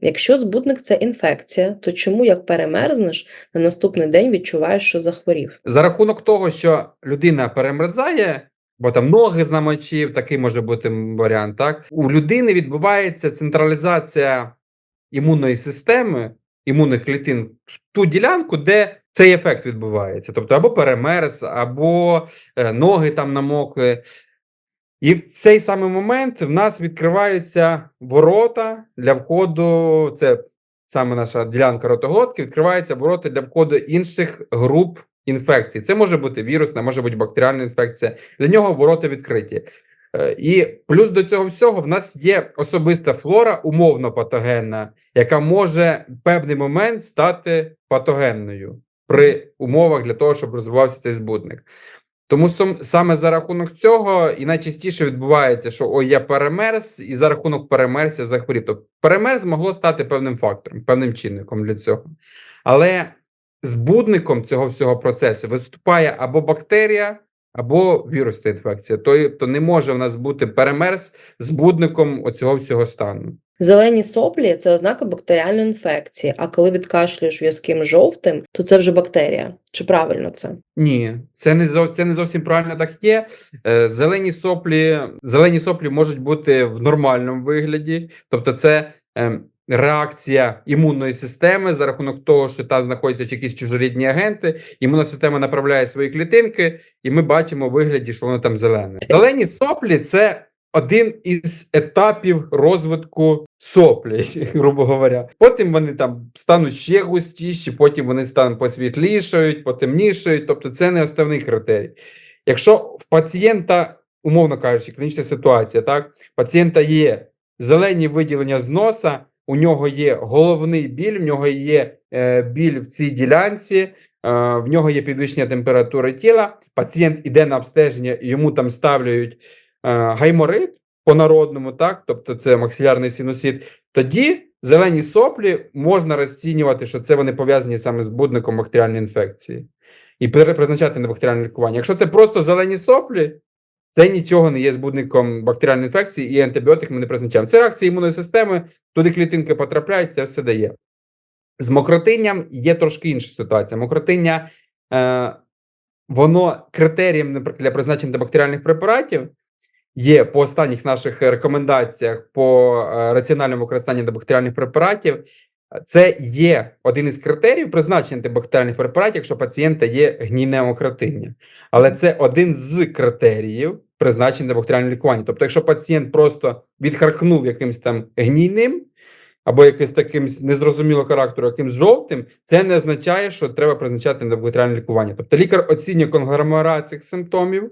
Якщо збудник це інфекція, то чому як перемерзнеш, на наступний день відчуваєш, що захворів? За рахунок того, що людина перемерзає, бо там ноги знамочив, такий може бути варіант. Так у людини відбувається централізація імунної системи, імунних клітин в ту ділянку, де цей ефект відбувається. Тобто або перемерз, або е, ноги там намокли. І в цей самий момент в нас відкриваються ворота для входу. Це саме наша ділянка ротоглотки, відкриваються ворота для входу інших груп інфекцій. Це може бути вірусна, може бути бактеріальна інфекція. Для нього ворота відкриті. Е, І плюс до цього всього в нас є особиста флора, умовно патогенна, яка може в певний момент стати патогенною при умовах для того, щоб розвивався цей збудник. Тому саме за рахунок цього і найчастіше відбувається, що ой, я перемерз, і за рахунок перемерзя захворів. Тобто перемерз могло стати певним фактором, певним чинником для цього. Але збудником цього всього процесу виступає або бактерія, або вірусна інфекція. Тобто не може в нас бути перемерз збудником оцього всього стану. Зелені соплі це ознака бактеріальної інфекції, а коли відкашлюєш в'язким жовтим, то це вже бактерія. Чи правильно це? Ні, це не зов- це не зовсім правильно так є. Е, Зелені соплі, зелені соплі можуть бути в нормальному вигляді, тобто це ем, реакція імунної системи за рахунок того, що там знаходяться якісь чужорідні агенти. Імунна система направляє свої клітинки, і ми бачимо у вигляді, що воно там зелене. Зелені соплі це. Один із етапів розвитку соплі, грубо говоря. Потім вони там стануть ще густіші, потім вони стануть посвітлішають, потемнішають. Тобто, це не основний критерій. Якщо в пацієнта, умовно кажучи, клінічна ситуація, так, пацієнта є зелені виділення з носа, у нього є головний біль, в нього є е, біль в цій ділянці, е, в нього є підвищення температури тіла. Пацієнт іде на обстеження, йому там ставлять е, гайморит по-народному, так, тобто це максилярний синусит, тоді зелені соплі можна розцінювати, що це вони пов'язані саме з будником бактеріальної інфекції і призначати на бактеріальне лікування. Якщо це просто зелені соплі, це нічого не є збудником бактеріальної інфекції, і антибіотик ми не призначаємо. Це реакція імунної системи, туди клітинки потрапляють, це все дає. З мокротинням є трошки інша ситуація. Мокротиння, е, воно критерієм для призначення бактеріальних препаратів є по останніх наших рекомендаціях по е, раціональному використанню антибактеріальних препаратів. Це є один із критеріїв призначення антибактеріальних препаратів, якщо пацієнта є гнійне мокротиння. Але це один з критеріїв призначення антибактеріального лікування. Тобто, якщо пацієнт просто відхаркнув якимось там гнійним або якимось таким незрозумілого характеру, якимсь жовтим, це не означає, що треба призначати антибактеріальне лікування. Тобто лікар оцінює конгломерат цих симптомів.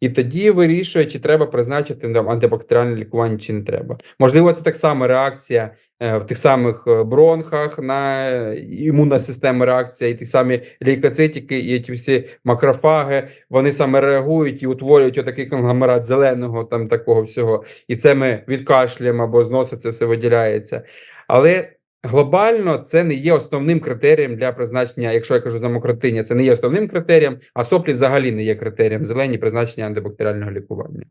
І тоді вирішує, чи треба призначити там, антибактеріальне лікування, чи не треба. Можливо, це так само реакція е, в тих самих е, бронхах на е, імунна система реакція, і ті самі лейкоцитики, і ті всі макрофаги, вони саме реагують і утворюють отакий конгломерат зеленого там такого всього. І це ми відкашлюємо або з носа це все виділяється. Але глобально це не є основним критерієм для призначення, якщо я кажу за мокротиння, це не є основним критерієм, а соплі взагалі не є критерієм зелені призначення антибактеріального лікування.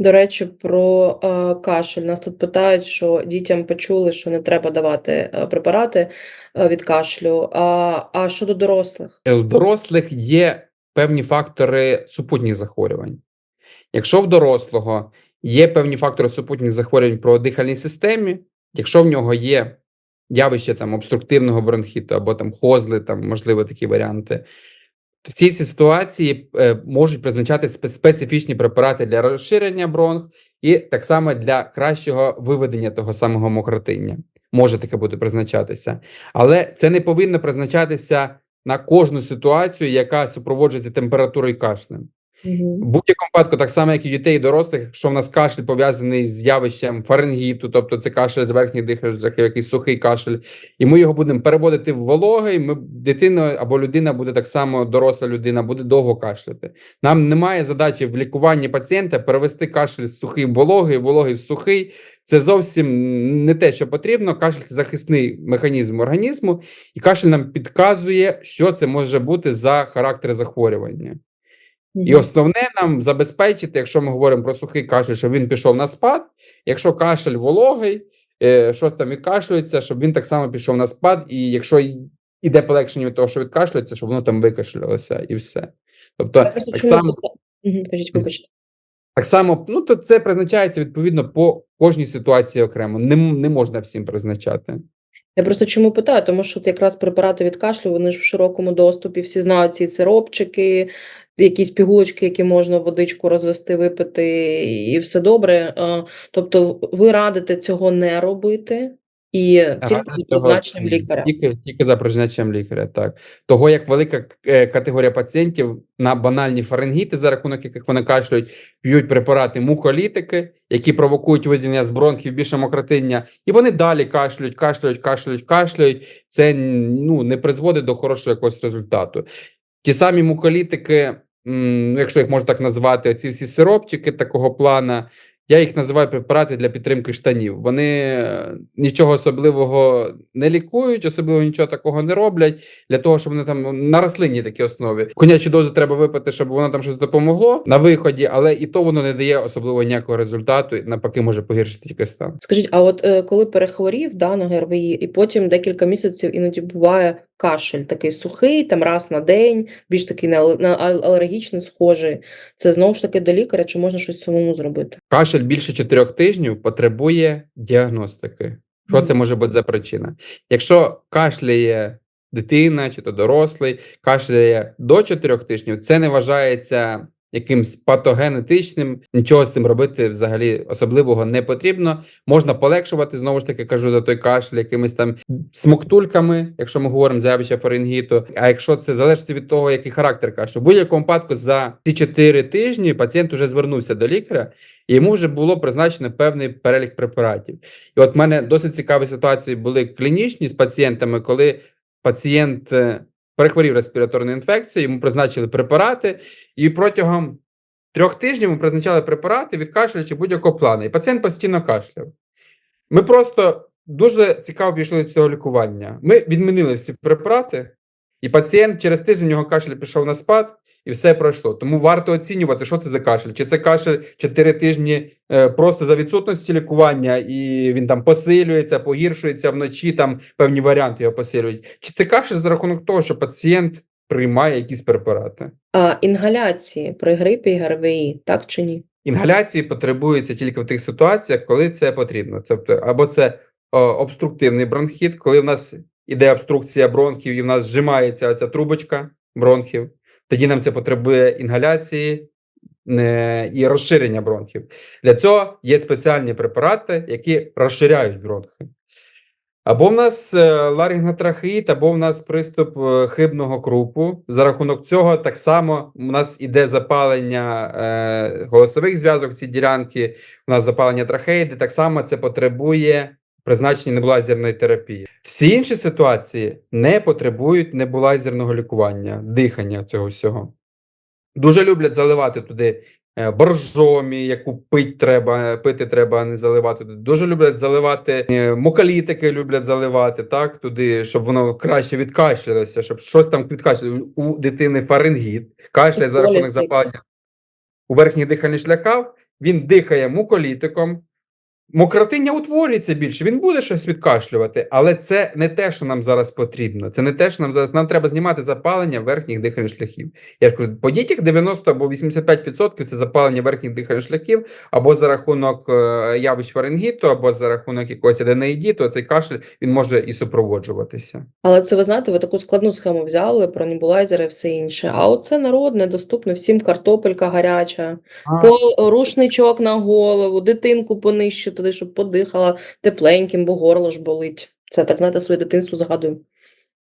До речі, про е, кашель. Нас тут питають, що дітям почули, що не треба давати е, препарати е, від кашлю. А, а щодо дорослих? Е, В дорослих є певні фактори супутніх захворювань. Якщо в дорослого є певні фактори супутніх захворювань про дихальній системі, якщо в нього є явище там обструктивного бронхіту або там хозли, там можливо такі варіанти, то в цій ситуації е, можуть призначати спе- специфічні препарати для розширення бронх і так само для кращого виведення того самого мокротиння. Може таке бути призначатися. Але це не повинно призначатися на кожну ситуацію, яка супроводжується температурою і кашлем. В будь-якому випадку, так само, як і дітей і дорослих, якщо в нас кашель пов'язаний з явищем фарингіту, тобто це кашель з верхніх дихальних якийсь сухий кашель, і ми його будемо переводити в вологий, ми дитина або людина буде так само, доросла людина буде довго кашляти. Нам немає задачі в лікуванні пацієнта перевести кашель з сухий в вологий, вологий в сухий. Це зовсім не те, що потрібно. Кашель це захисний механізм організму, і кашель нам підказує, що це може бути за характер захворювання. І основне нам забезпечити, якщо ми говоримо про сухий кашель, щоб він пішов на спад. Якщо кашель вологий, е, щось там відкашлюється, щоб він так само пішов на спад, і якщо іде полегшення від того, що відкашлюється, щоб воно там викашлялося і все. Тобто, Я так само. кажіть, вибачте. Так само, ну то це призначається відповідно по кожній ситуації окремо. Не, не можна всім призначати. Я просто чому питаю, тому що от якраз препарати від кашлю, вони ж в широкому доступі, всі знають ці сиропчики, якісь пігулочки, які можна водичку розвести, випити, і все добре. Е, Тобто ви радите цього не робити і тільки за призначенням лікаря. Тільки, тільки за призначенням лікаря, так. Того, як велика е, категорія пацієнтів на банальні фарингіти, за рахунок яких вони кашлюють, п'ють препарати мухолітики, які провокують виділення з бронхів більше мокротиння, і вони далі кашлюють, кашлюють, кашлюють, кашлюють. Це ну, не призводить до хорошого якогось результату. Ті самі муколітики, якщо їх можна так назвати, ці всі сиропчики такого плана, я їх називаю препарати для підтримки штанів. Вони е, нічого особливого не лікують, особливо нічого такого не роблять для того, щоб вони там на рослинній такій основі. Конячу дозу треба випити, щоб воно там щось допомогло на виході, але і то воно не дає особливо ніякого результату, і навпаки, може погіршити тільки стан. Скажіть, а от е, коли перехворів да, на ГРВІ, і потім декілька місяців іноді буває кашель такий сухий, там раз на день, більш такий на, ал- алергічний схожий. Це знову ж таки до лікаря, чи можна щось самому зробити? Кашель більше 4 тижнів потребує діагностики. Що це може бути за причина? Якщо кашляє дитина чи то дорослий, кашляє до 4 тижнів, це не вважається якимсь патогенетичним. Нічого з цим робити взагалі особливого не потрібно. Можна полегшувати знову ж таки кажу за той кашель якимись там смоктульками, якщо ми говоримо за явище фарингіту. А якщо це залежить від того, який характер кашлю, в будь-якому випадку за ці 4 тижні пацієнт вже звернувся до лікаря. І йому вже було призначено певний перелік препаратів. І от в мене досить цікаві ситуації були клінічні з пацієнтами, коли пацієнт е, перехворів респіраторною інфекцією, йому призначили препарати, і протягом трьох тижнів ми призначали препарати від кашлю чи будь-якого плану. І пацієнт постійно кашляв. Ми просто дуже цікаво пішли до цього лікування. Ми відмінили всі препарати, і пацієнт через тиждень у нього кашель пішов на спад, і все пройшло. Тому варто оцінювати, що це за кашель. Чи це кашель 4 тижні е, просто за відсутності лікування, і він там посилюється, погіршується вночі, там певні варіанти його посилюють. Чи це кашель за рахунок того, що пацієнт приймає якісь препарати? А інгаляції при грипі і ГРВІ, так чи ні? Інгаляції потребуються тільки в тих ситуаціях, коли це потрібно. Тобто, або це о, обструктивний бронхіт, коли в нас іде обструкція бронхів, і в нас зжимається ця трубочка бронхів. Тоді нам це потребує інгаляції е, і розширення бронхів. Для цього є спеціальні препарати, які розширяють бронхи. Або в нас е, або в нас приступ е, хибного крупу. За рахунок цього так само у нас іде запалення голосових зв'язок, ці ділянки, у нас запалення трахеїди, так само це потребує призначення небулайзерної терапії. Всі інші ситуації не потребують небулайзерного лікування, дихання цього всього. Дуже люблять заливати туди е, боржомі, яку пить треба, пити треба, а не заливати. Дуже люблять заливати е, мукалітики, люблять заливати так туди, щоб воно краще відкашлялося, щоб щось там відкашляло. У дитини фарингіт, кашляє за рахунок запалення у верхніх дихальних шляхах, він дихає муколітиком. Мокротиння утворюється більше, він буде щось відкашлювати, але це не те, що нам зараз потрібно. Це не те, що нам зараз нам треба знімати запалення верхніх дихальних шляхів. Я ж кажу, по дітях 90 або 85% це запалення верхніх дихальних шляхів, або за рахунок е, явищ фарингіту, або за рахунок якогось аденоїдіту, цей кашель він може і супроводжуватися. Але це ви знаєте, ви таку складну схему взяли про небулайзери і все інше. А оце народне, доступне всім картопелька гаряча, по рушничок на голову, дитинку понижче туди, щоб подихала тепленьким, бо горло ж болить. Це так знаєте, своє дитинство згадую.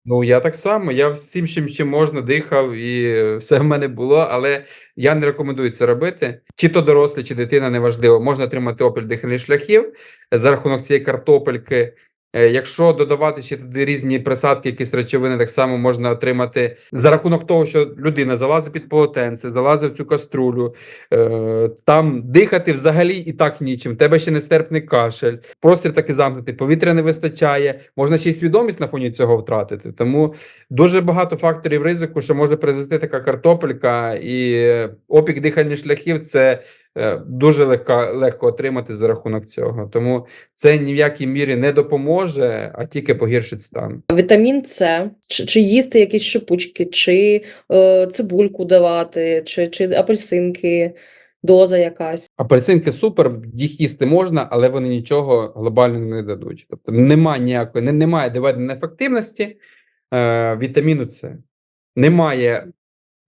Ну, я так само. Я всім, чим, чим можна, дихав, і все в мене було, але я не рекомендую це робити. Чи то дорослі, чи дитина, неважливо. Можна отримати опіль дихальних шляхів за рахунок цієї картопельки. Е, Якщо додавати ще туди різні присадки, якісь речовини, так само можна отримати за рахунок того, що людина залазить під полотенце, залазить в цю каструлю, е, там дихати взагалі і так нічим. Тебе ще нестерпний кашель, простір таки замкнутий, повітря не вистачає. Можна ще й свідомість на фоні цього втратити. Тому дуже багато факторів ризику, що може призвести така картопелька, і е, опік дихальних шляхів це дуже легко, легко отримати за рахунок цього. Тому це ні в якій мірі не допоможе, а тільки погіршить стан. Вітамін С, чи, чи їсти якісь шипучки, чи е, цибульку давати, чи, чи апельсинки, доза якась. Апельсинки супер, їх їсти можна, але вони нічого глобально не дадуть. Тобто немає ніякої, не, немає доведеної ефективності е, вітаміну С. Немає.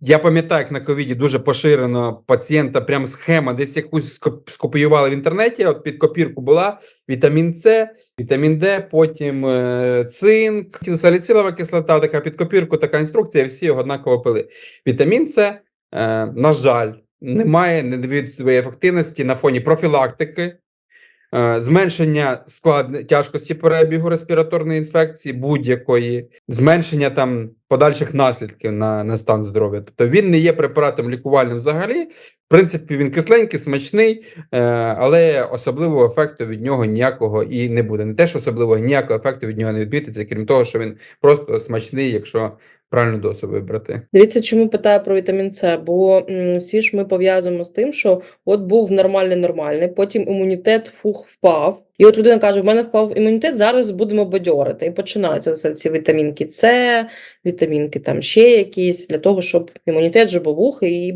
Я пам'ятаю, як на ковіді дуже поширено пацієнта, прям схема, десь якусь скопіювали в інтернеті. От під копірку була вітамін С, вітамін Д, потім е, цинк, саліцилова кислота, така під копірку, така інструкція, всі його однаково пили. Вітамін С, е, на жаль, немає не довів ефективності на фоні профілактики, зменшення склад тяжкості перебігу респіраторної інфекції будь-якої, зменшення там подальших наслідків на, на стан здоров'я. Тобто він не є препаратом лікувальним взагалі. В принципі, він кисленький, смачний, е, але особливого ефекту від нього ніякого і не буде. Не те, що особливого ніякого ефекту від нього не відбітиться, крім того, що він просто смачний, якщо правильну дозу вибрати. Дивіться, чому питаю про вітамін С, бо м, всі ж ми пов'язуємо з тим, що от був нормальний нормальний, потім імунітет фух впав. І от людина каже: в мене впав імунітет, зараз будемо бадьорити. І починаються все ці вітамінки С, вітамінки там ще якісь, для того, щоб імунітет же був ух і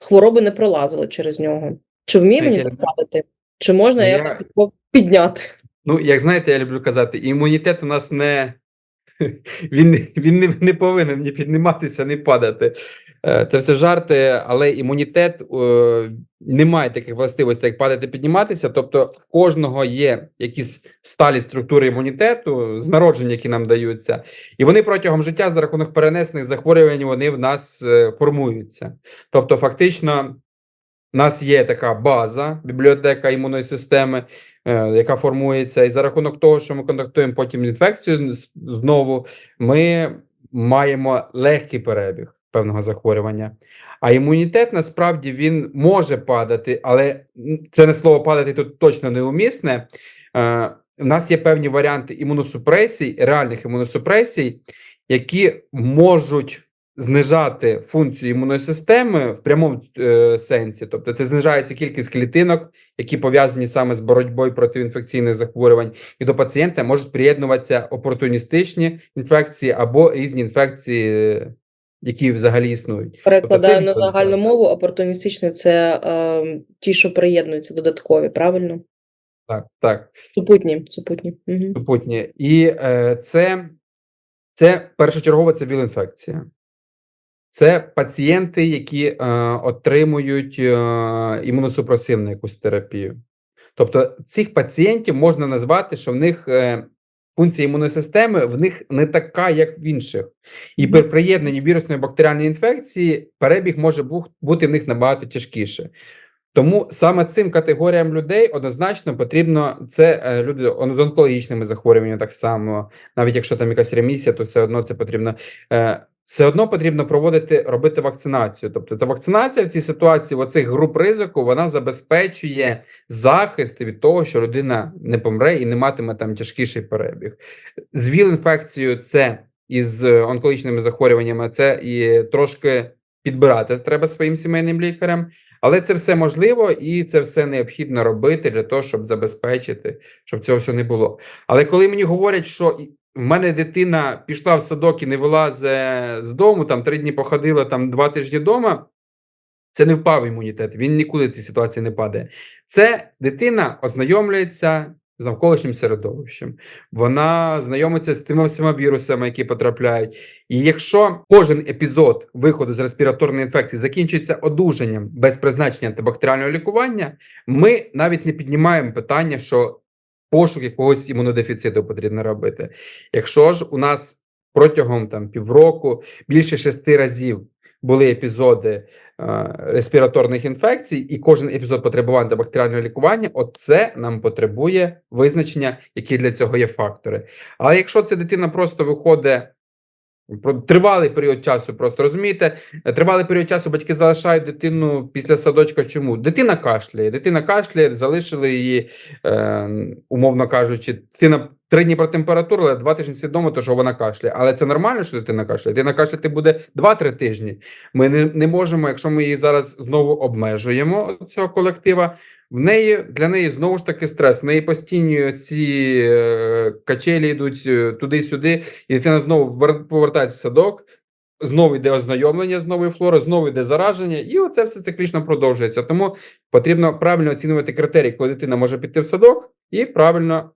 хвороби не пролазили через нього. Чи вміє Знаєте, імунітет падати? Чи можна я- якось підняти? Ну, як знаєте, я люблю казати, імунітет у нас не він, він не, не повинен ні підніматися, ні падати. Е, Це все жарти, але імунітет е, не має таких властивостей, як падати, підніматися. Тобто, в кожного є якісь сталі структури імунітету з народження, які нам даються, і вони протягом життя за рахунок перенесених захворювань вони в нас е, формуються. Тобто, фактично. У нас є така база, бібліотека імунної системи, яка формується, і за рахунок того, що ми контактуємо потім інфекцію знову, ми маємо легкий перебіг певного захворювання. А імунітет насправді він може падати, але це не слово падати тут точно неумісне. Е, У нас є певні варіанти імуносупресій, реальних імуносупресій, які можуть знижати функцію імунної системи в прямому е, сенсі. Тобто, це знижається кількість клітинок, які пов'язані саме з боротьбою проти інфекційних захворювань, і до пацієнта можуть приєднуватися опортуністичні інфекції або різні інфекції, які взагалі існують. Перекладаю це на загальну мову, опортуністичний це е, ті, що приєднуються додаткові, правильно? Так, так. Супутні, супутні. Угу. супутні. І е, це, це першочергово це віл-інфекція. Це пацієнти, які е, отримують е, імуносупресивну якусь терапію. Тобто цих пацієнтів можна назвати, що в них е, функція імунної системи в них не така, як в інших. І при приєднанні вірусної бактеріальної інфекції перебіг може бути в них набагато тяжкіше. Тому саме цим категоріям людей однозначно потрібно це е, люди з онкологічними захворюваннями, так само, навіть якщо там якась ремісія, то все одно це потрібно. Е, все одно потрібно проводити робити вакцинацію. Тобто, та вакцинація в цій ситуації, в оцих груп ризику, вона забезпечує захист від того, що людина не помре і не матиме там тяжкіший перебіг. З ВІЛ-інфекцією це із онкологічними захворюваннями, це і трошки підбирати треба своїм сімейним лікарям. Але це все можливо і це все необхідно робити для того, щоб забезпечити, щоб цього всього не було. Але коли мені говорять, що в мене дитина пішла в садок і не вилазить з дому, там три дні походила, там два тижні вдома, це не впав імунітет. Він нікуди в цій ситуації не падає. Це дитина ознайомлюється з навколишнім середовищем. Вона знайомиться з тими всіма вірусами, які потрапляють. І якщо кожен епізод виходу з респіраторної інфекції закінчується одужанням без призначення антибактеріального лікування, ми навіть не піднімаємо питання, що пошук якогось імунодефіциту потрібно робити. Якщо ж у нас протягом там півроку більше шести разів були епізоди е, респіраторних інфекцій, і кожен епізод потребував антибактеріального лікування, оце нам потребує визначення, які для цього є фактори. Але якщо ця дитина просто виходить тривалий період часу. Просто розумієте, Е, тривалий період часу батьки залишають дитину після садочка. Чому дитина кашляє? Дитина кашляє, залишили її, е, умовно кажучи, дитина три дні про температуру, але два тижні свідомо, то що вона кашляє. Але це нормально, що дитина кашляє. Дитина кашляти буде 2-3 тижні. Ми не, не можемо, якщо ми її зараз знову обмежуємо цього колектива. В неї для неї знову ж таки стрес. В неї постійні ці е, качелі йдуть е, туди-сюди, і дитина знову вер- повертається в садок. Знову йде ознайомлення з новою флорою, знову йде зараження, і оце все циклічно продовжується. Тому потрібно правильно оцінювати критерії, коли дитина може піти в садок, і правильно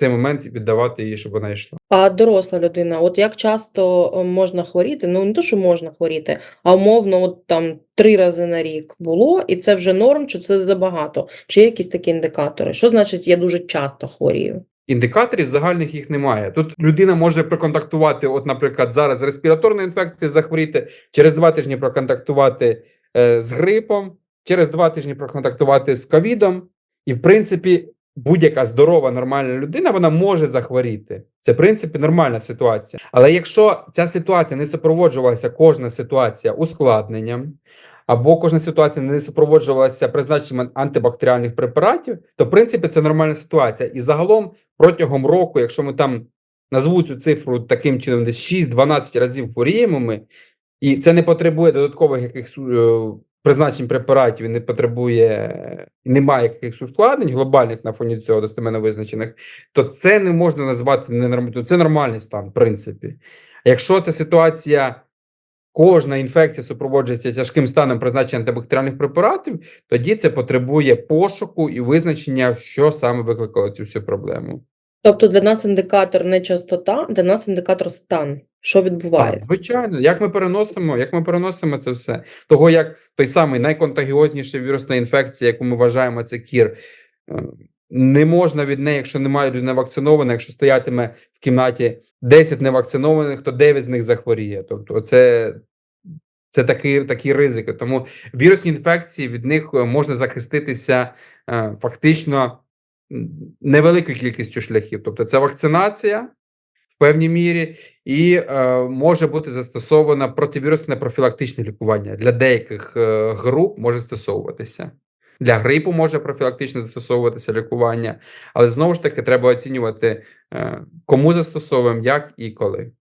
цей момент і віддавати її, щоб вона йшла. А доросла людина, от як часто е, можна хворіти? Ну не то, що можна хворіти, а умовно, от там три рази на рік було, і це вже норм, чи це забагато? Чи є якісь такі індикатори? Що значить я дуже часто хворію? Індикаторів загальних їх немає. Тут людина може проконтактувати, от, наприклад, зараз респіраторною інфекцією захворіти, через два тижні проконтактувати е, з грипом, через два тижні проконтактувати з ковідом. І, в принципі, будь-яка здорова, нормальна людина вона може захворіти. Це, в принципі, нормальна ситуація. Але якщо ця ситуація не супроводжувалася, кожна ситуація ускладненням, або кожна ситуація не супроводжувалася призначенням антибактеріальних препаратів, то в принципі це нормальна ситуація. І загалом протягом року, якщо ми там назву цю цифру таким чином, десь 6-12 разів хворіємо ми, і це не потребує додаткових якихось е, призначень препаратів, не потребує, немає якихось ускладнень глобальних на фоні цього достеменно визначених, то це не можна назвати ненормальним. Це нормальний стан, в принципі. А Якщо ця ситуація. Кожна інфекція супроводжується тяжким станом призначення антибактеріальних препаратів, тоді це потребує пошуку і визначення, що саме викликало цю всю проблему. Тобто для нас індикатор не частота, для нас індикатор стан. Що Так, відбувається? звичайно, як ми переносимо, як ми переносимо це все? Того як той самий найконтагіозніша вірусна інфекція, яку ми вважаємо, це кір. е, Не можна від неї, якщо немає людини вакцинованої, якщо стоятиме в кімнаті 10 невакцинованих, то 9 з них захворіє. Тобто, це, це такі, такі ризики. Тому вірусні інфекції від них е, можна захиститися е, фактично невеликою кількістю шляхів. Тобто, це вакцинація певній мірі, і е, може бути застосовано противірусне профілактичне лікування для деяких е, груп може застосовуватися. Для грипу може профілактично застосовуватися лікування, але знову ж таки треба оцінювати, е, кому застосовуємо, як і коли.